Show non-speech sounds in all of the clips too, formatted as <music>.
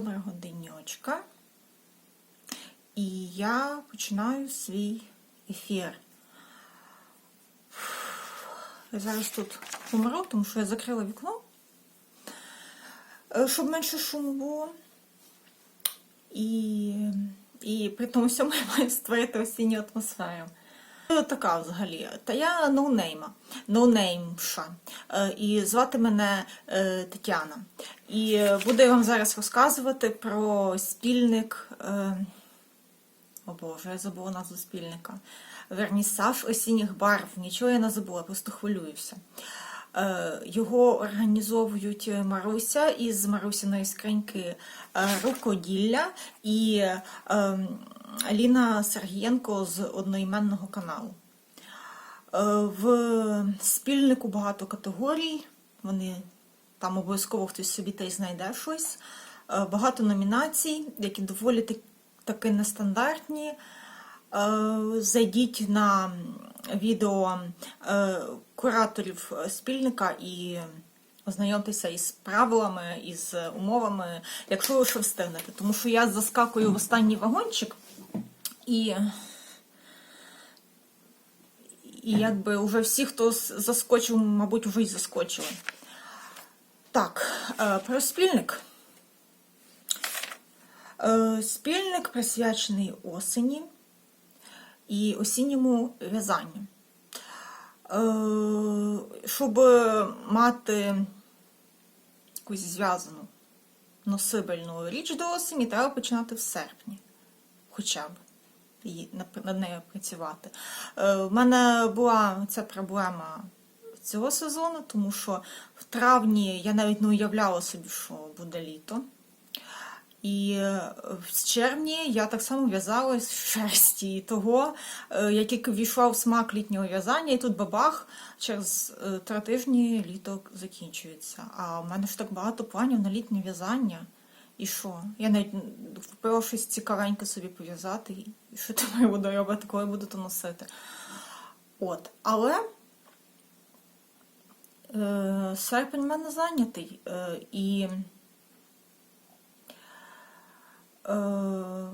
доброго денечка. І я починаю свій ефір. Я зараз тут помру, тому що я закрила вікно, е, щоб менше шуму було. І, і при тому всьому <laughs> я маю створити осінню атмосферу. Хто така взагалі? Та я ноунейма, ноунеймша. Е, І звати мене е, Тетяна. І е, буду я вам зараз розказувати про спільник. е, О Боже, я забула назву спільника. Вернісаж осінніх барв. Нічого я не забула, просто хвилююся. Е, Його організовують Маруся із Марусіної скриньки е, рукоділля і е, Аліна Сергієнко з одноіменного каналу. Е, В спільнику багато категорій. Вони там обов'язково хтось собі та й знайде щось. Е, Багато номінацій, які доволі таки нестандартні. Е, Зайдіть на відео кураторів спільника і ознайомтеся із правилами, із умовами, якщо ви ще встигнете. Тому що я заскакую в останній вагончик і. І якби вже всі, хто заскочив, мабуть, вже й заскочили. Так, е, про спільник. Е, Спільник присвячений осені і осінньому в'язанню. Е, Щоб мати якусь зв'язану носибельну річ до осені, треба починати в серпні. Хоча б над- нею працювати. Е, В мене була ця проблема цього сезону, тому що в травні я навіть не уявляла собі, що буде літо. І е, в червні я так само в'язала з шерсті. Того е, я тільки ввійшла в смак літнього в'язання, і тут бабах, через е, три тижні літо закінчується. А в мене ж так багато планів на літнє в'язання. І що? Я навіть купила щось цікавеньке собі пов'язати, і що тепер буду робити, коли буду то носити. От. Але е, серпень в мене зайнятий. Е, і Е,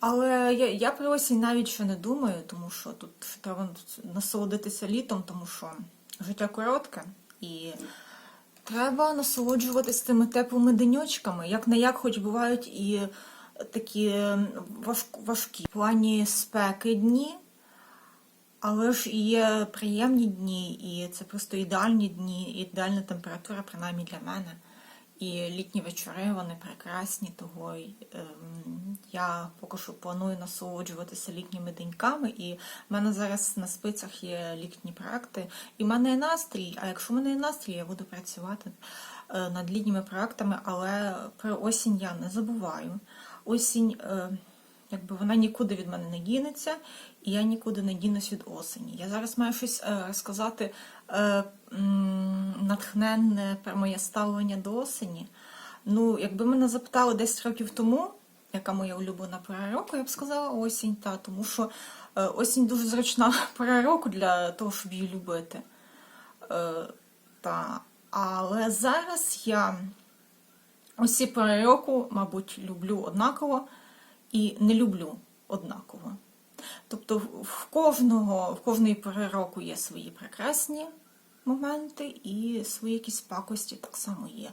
Але я, я про осінь навіть ще не думаю, тому що тут треба насолодитися літом, тому що життя коротке і треба насолоджуватись тими теплими деньочками. Як не як, хоч бувають і такі важк, важкі в плані спеки дні, але ж є приємні дні, і це просто ідеальні дні, ідеальна температура, принаймні для мене. І літні вечори вони прекрасні, того ем, я поки що планую насолоджуватися літніми деньками. І в мене зараз на спицях є літні проекти. І в мене є настрій. А якщо в мене є настрій, я буду працювати е, над літніми проектами, але про осінь я не забуваю. Осінь. Якби вона нікуди від мене не дінеться, і я нікуди не дінусь від осені. Я зараз маю щось е, розказати е, натхненне про моє ставлення до осені. Ну, якби мене запитали 10 років тому, яка моя улюблена пора року, я б сказала осінь, та, тому що е, осінь дуже зручна <laughs> пора року для того, щоб її любити. Та. Але зараз я усі пори року, мабуть, люблю однаково і не люблю однаково. Тобто в кожного, в кожної пори року є свої прекрасні моменти і свої якісь пакості так само є.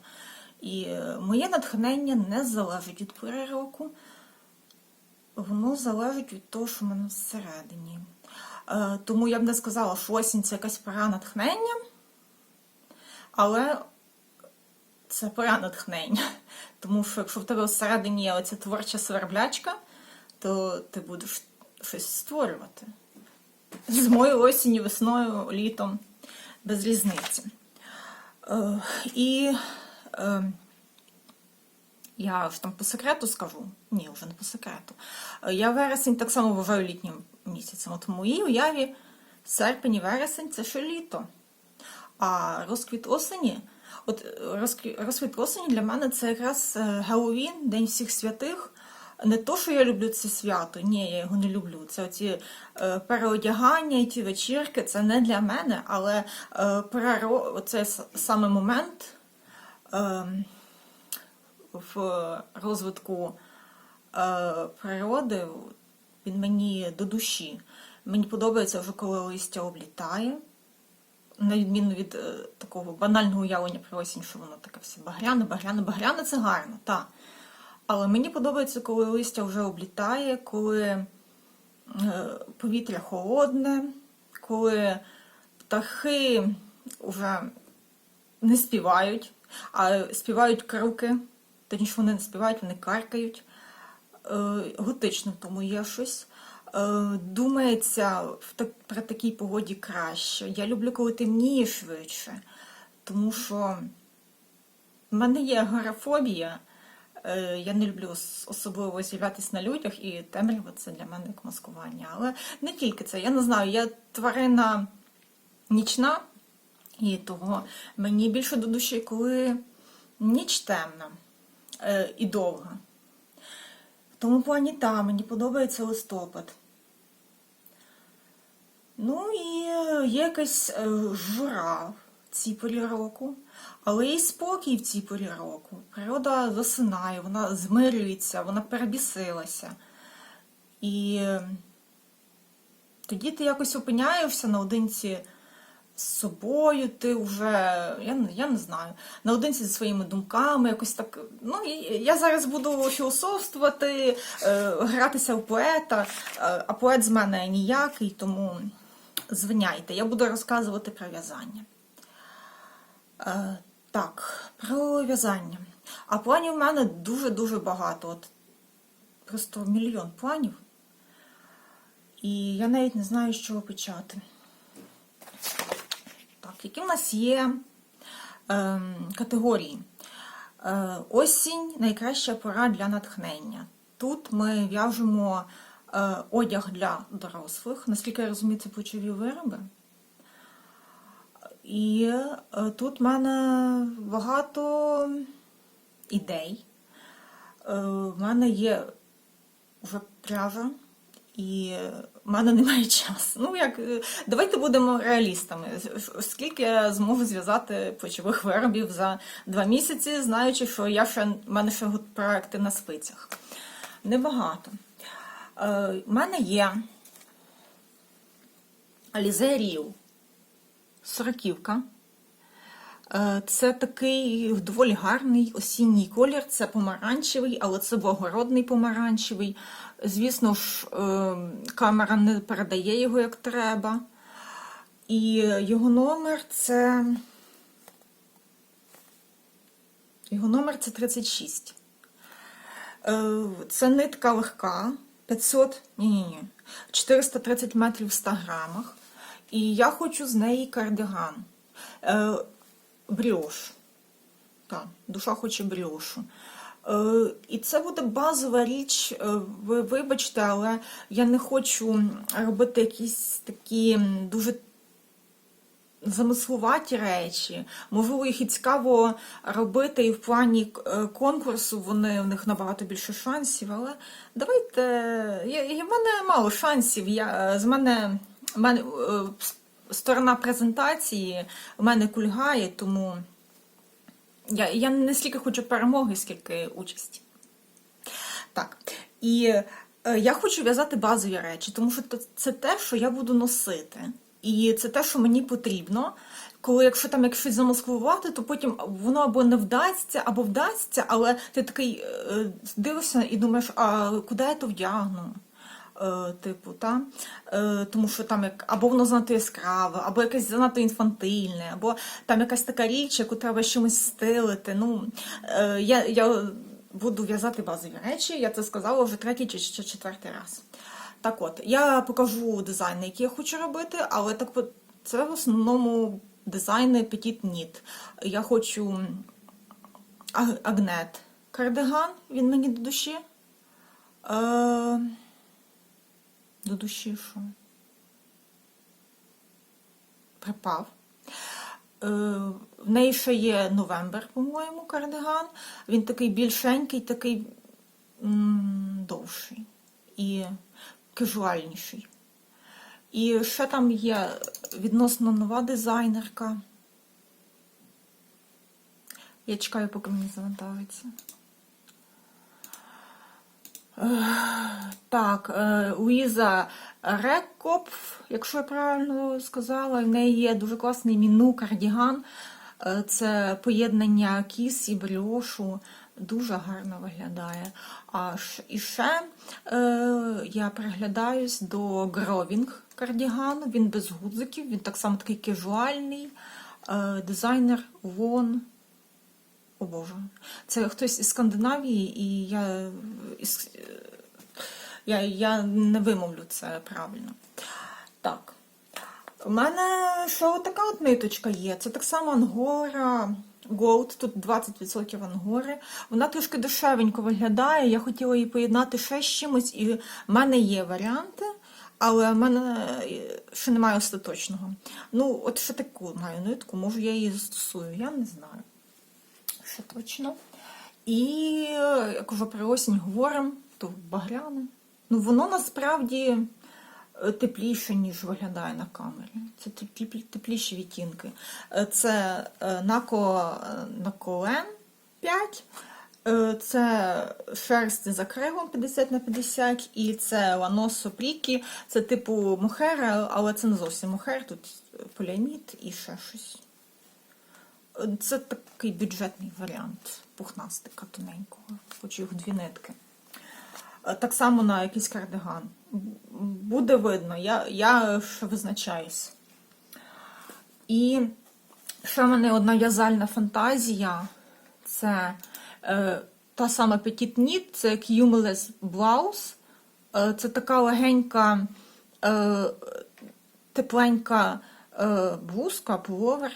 І е, моє натхнення не залежить від пори року, воно залежить від того, що в мене всередині. Е, Тому я б не сказала, що осінь це якась пора натхнення, але це пора натхнення. <laughs> Тому що якщо в тебе всередині є оця творча сверблячка, то ти будеш щось створювати. Зимою, осінню, весною, літом, без різниці. Е, і е, я ж там по секрету скажу. Ні, вже не по секрету. Е, Я вересень так само вважаю літнім місяцем. От в моїй уяві серпень і вересень це ще літо. А розквіт осені, от розквіт, розквіт осені для мене це якраз е, Геловін, День всіх святих. Не то, що я люблю це свято, ні, я його не люблю. Це оці е, переодягання і ті вечірки, це не для мене, але е, це саме момент е, в розвитку е, природи, він мені до душі. Мені подобається вже, коли листя облітає. На відміну від е, такого банального уявлення про осінь, що воно таке все багряне, багряне, багряне це гарно, так. Але мені подобається, коли листя вже облітає, коли е, повітря холодне, коли птахи вже не співають, а співають круки, точніше вони не співають, вони каркають. Е, готично в тому є щось. Е, Думається в при такій погоді краще. Я люблю, коли темніє швидше, тому що в мене є агорафобія. Е, Я не люблю особливо з'являтися на людях, і темрява це для мене як маскування. Але не тільки це. Я не знаю, я тварина нічна, і того мені більше до душі, коли ніч темна е, і довга. В тому плані та, мені подобається листопад. Ну і е, є якась е, жура в цій порі року, але і спокій в цій порі року. Природа засинає, вона змирюється, вона перебісилася. І е, тоді ти якось опиняєшся наодинці з собою, ти вже, я, я не знаю, наодинці зі своїми думками, якось так. Ну, я зараз буду філософствувати, гратися в поета, а поет з мене ніякий, тому звиняйте, я буду розказувати про в'язання. Е, так, про в'язання. А планів в мене дуже-дуже багато. От просто мільйон планів. І я навіть не знаю, з чого почати. Так, які в нас є ем, категорії? Е, осінь найкраща пора для натхнення. Тут ми в'яжемо е, одяг для дорослих, наскільки я розумію, це плечові вироби. І е, тут в мене багато ідей. Е, в мене є вже пряжа, і в мене немає <laughs> часу. Ну, як, е, давайте будемо реалістами. Скільки я зможу зв'язати плечових виробів за два місяці, знаючи, що я ще, в мене ще проекти на спицях. Небагато. В мене є Alize Ріл. Сороківка. Е, Це такий доволі гарний осінній колір, це помаранчевий, але це благородний помаранчевий. Звісно ж, е, камера не передає його як треба. І його номер це. Його номер це 36. Е, Це нитка легка, 500, ні-ні-ні, 430 метрів в 100 грамах. І я хочу з неї кардиган. Е, бріош. Так, душа хоче бріошу. Е, і це буде базова річ. Е, Ви вибачте, але я не хочу робити якісь такі дуже замислуваті речі. Можливо, їх і цікаво робити, і в плані е, конкурсу вони в них набагато більше шансів. Але давайте. Я, в мене мало шансів. Я, з мене, мене е, сторона презентації в мене кульгає, тому я, я не стільки хочу перемоги, скільки участі. Так. І е, я хочу в'язати базові речі, тому що це те, що я буду носити. І це те, що мені потрібно. Коли якщо там як щось замаскувати, то потім воно або не вдасться, або вдасться, але ти такий е, дивишся і думаєш, а куди я то вдягну? Е, типу, та? Е, тому що там як або воно занадто яскраве, або якесь занадто інфантильне, або там якась така річ, яку треба чимось стилити. Ну, я, я буду в'язати базові речі, я це сказала вже третій чи четвертий раз. Так от, я покажу дизайни, які я хочу робити, але так це в основному дизайни Petit Knit. Я хочу агнет кардиган, він мені до душі. Е, до душі що? Припав. Е, в неї ще є новембер, по-моєму, кардиган. Він такий більшенький, такий м, довший і кажуальніший. І ще там є відносно нова дизайнерка. Я чекаю, поки мені завантажиться. Е, Так, е, Луїза Рекопф, якщо я правильно сказала, в неї є дуже класний міну кардіган. Е, Це поєднання кіс і бріошу. Дуже гарно виглядає. А і ще е, я приглядаюсь до Гровінг кардігану. Він без гудзиків, він так само такий кежуальний. Е, дизайнер Вон. О Боже. Це хтось із Скандинавії, і я, із, я, я не вимовлю це правильно. Так. У мене що така от ниточка є. Це так само Ангора Gold, тут 20% Ангори. Вона трошки дешевенько виглядає. Я хотіла її поєднати ще з чимось, і в мене є варіанти, але в мене ще немає остаточного. Ну, от ще таку маю нитку, може я її застосую, я не знаю. Ще точно. І як вже про осінь говоримо, то багряне. Ну, воно насправді е, тепліше, ніж виглядає на камері. Це тепліші відтінки. Е, Це е, Нако Наколен 5. Е, Це шерсть за кривом 50 на 50 і це ланосо прікі. Це типу мохера, але це не зовсім мохер, тут поліамід і ще щось. Це такий бюджетний варіант пухнастика тоненького. Хочу їх дві нитки. Е, Так само на якийсь кардиган. Буде видно, я, я ще визначаюсь. І ще в мене одна в'язальна фантазія. Це е, та сама Petit Knit, це Cumulus Blouse. Е, це така легенька, е, тепленька е, блузка, пуловер.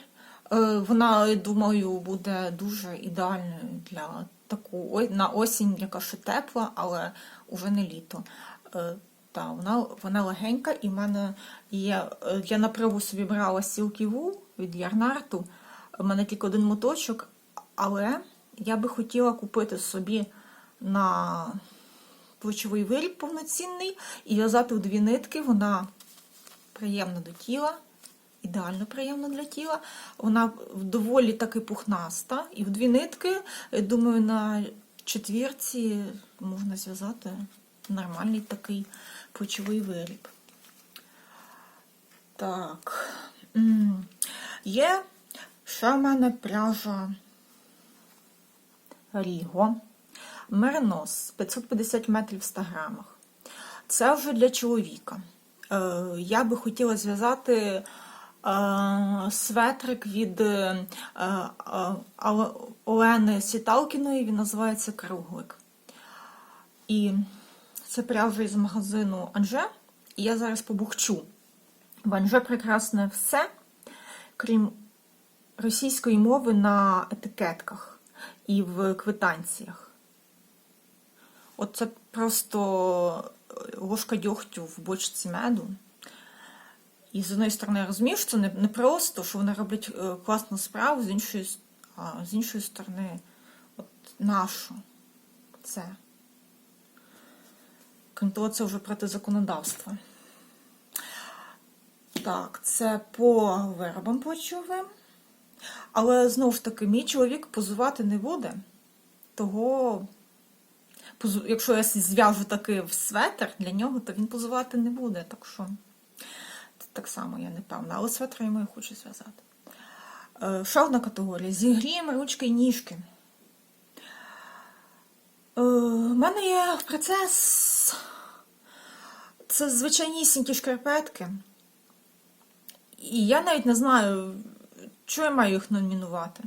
Е, вона, думаю, буде дуже ідеальною для таку на осінь, яка ще тепла, але уже не літо. Та, вона, вона легенька, і в мене є. е, Я на собі брала Silky Wool від Ярнарту. У мене тільки один моточок, але я би хотіла купити собі на плечовий виріб повноцінний і в'язати у дві нитки. Вона приємна до тіла, ідеально приємна для тіла. Вона доволі таки пухнаста. І в дві нитки, думаю, на четвірці можна зв'язати нормальний такий плечовий виріб. Так. Є ще в мене пряжа Ріго. Меринос 550 метрів в 100 грамах. Це вже для чоловіка. Е, Я би хотіла зв'язати е, светрик від е, Олени Сіталкіної, він називається Круглик. І це пряжа із магазину Анже. І я зараз побухчу. В Анже прекрасне все, крім російської мови на етикетках і в квитанціях. От це просто ложка дьогтю в бочці меду. І з одної сторони, я розумію, що це не, не просто, що вони роблять е, класну справу, з іншої, а з іншої сторони, от нашу це. Крім того, це вже проти законодавства. Так, це по виробам плечовим. Але знову ж таки, мій чоловік позувати не буде. Того, якщо я зв'яжу таки в светр для нього, то він позувати не буде. Так що так само я не певна. Але светр йому я хочу зв'язати. Е, Ще одна категорія. Зігріємо ручки і ніжки. Е, У мене є процес. Це звичайнісінькі шкарпетки. І я навіть не знаю, чого я маю їх номінувати.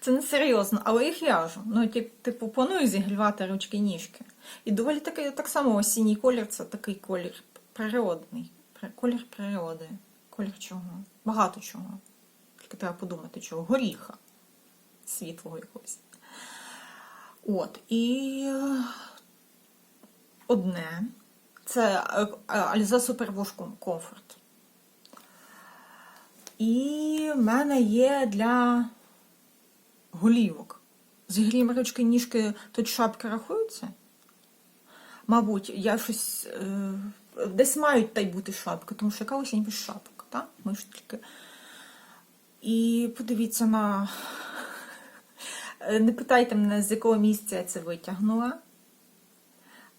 Це не серйозно, але їх в'яжу. Ну, типу, планую зігрівати ручки ніжки. І доволі таки, так само осінній колір це такий колір природний. Колір природи. Колір чого? Багато чого. Тільки треба подумати, чого. Горіха. Світлого якогось. От. І одне. Це е, е, Альза Супервош Комфорт. І в мене є для голівок. З грім ручки ніжки тут шапки рахуються? Мабуть, я щось. Е, десь мають та й бути шапки, тому що яка осінь без шапок, так? Ми ж тільки. І подивіться на. <laughs> Не питайте мене, з якого місця я це витягнула.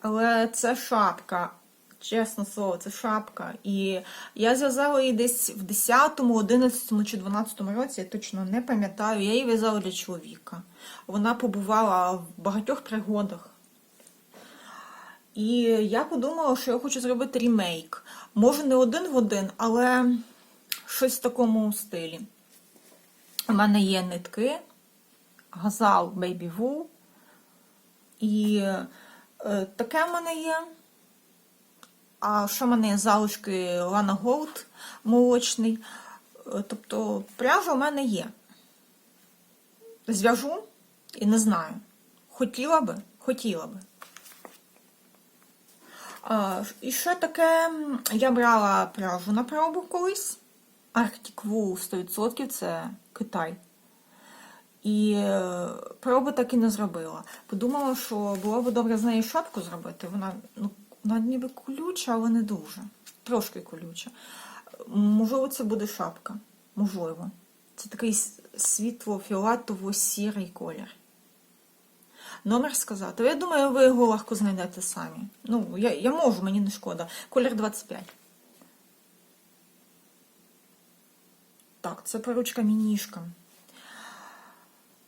Але це шапка. Чесне слово, це шапка. І я зв'язала її десь в 10, 11 чи 12 році, я точно не пам'ятаю. Я її в'язала для чоловіка. Вона побувала в багатьох пригодах. І я подумала, що я хочу зробити ремейк. Може, не один в один, але щось в такому стилі. У мене є нитки, газал Baby Wool. І таке в мене є. А що в мене є залишки Lana Gold молочний. Е, Тобто пряжа у мене є. Зв'яжу і не знаю. Хотіла би, хотіла би. А, і ще таке, я брала пряжу на пробу колись. Arctic Wool 100% це Китай. І е, проби так і не зробила. Подумала, що було б добре з неї шапку зробити. Вона, ну, вона ніби колюча, але не дуже. Трошки колюча. Можливо, це буде шапка. Можливо. Це такий світло-фіолетово-сірий колір. Номер сказати. Я думаю, ви його легко знайдете самі. Ну, я, я можу, мені не шкода. Колір 25. Так, це поручка мінішка.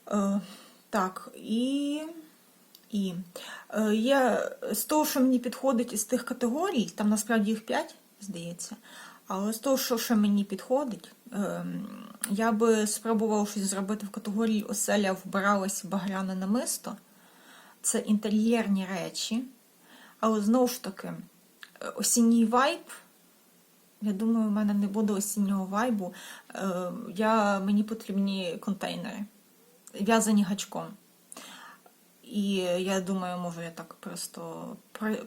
Е, так, і. І е, я з того, що мені підходить із тих категорій, там насправді їх 5, здається. Але з того, що ще мені підходить, е, я би спробувала щось зробити в категорії оселя вбиралась багряне намисто. Це інтер'єрні речі. Але знову ж таки, е, осінній вайб. Я думаю, у мене не буде осіннього вайбу. Я, мені потрібні контейнери, в'язані гачком. І я думаю, може, я так просто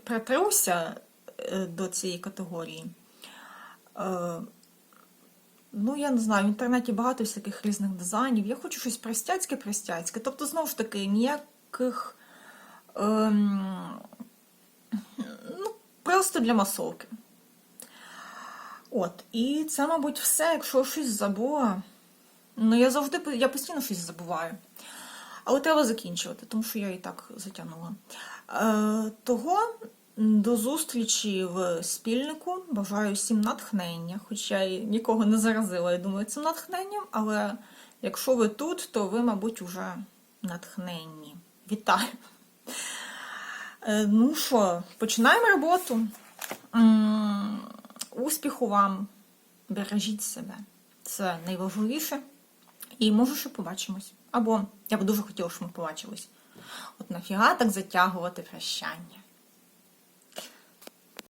притруся е, до цієї категорії. Е, Ну, я не знаю, в інтернеті багато всяких різних дизайнів. Я хочу щось простяцьке, простяцьке. Тобто, знову ж таки, ніяких. Ем, ну, просто для масовки. От, і це, мабуть, все. Якщо щось забула. Ну, я завжди я постійно щось забуваю. Але треба закінчувати, тому що я і так затягнула. Е, того до зустрічі в спільнику. Бажаю всім натхнення, хоча я нікого не заразила, я думаю, цим натхненням, але якщо ви тут, то ви, мабуть, уже натхненні. Вітаю! Е, ну що, починаємо роботу. Успіху вам! Бережіть себе. Це найважливіше. І може, що побачимось. Або я б дуже хотіла, щоб ми побачились. От нафіга так затягувати прощання.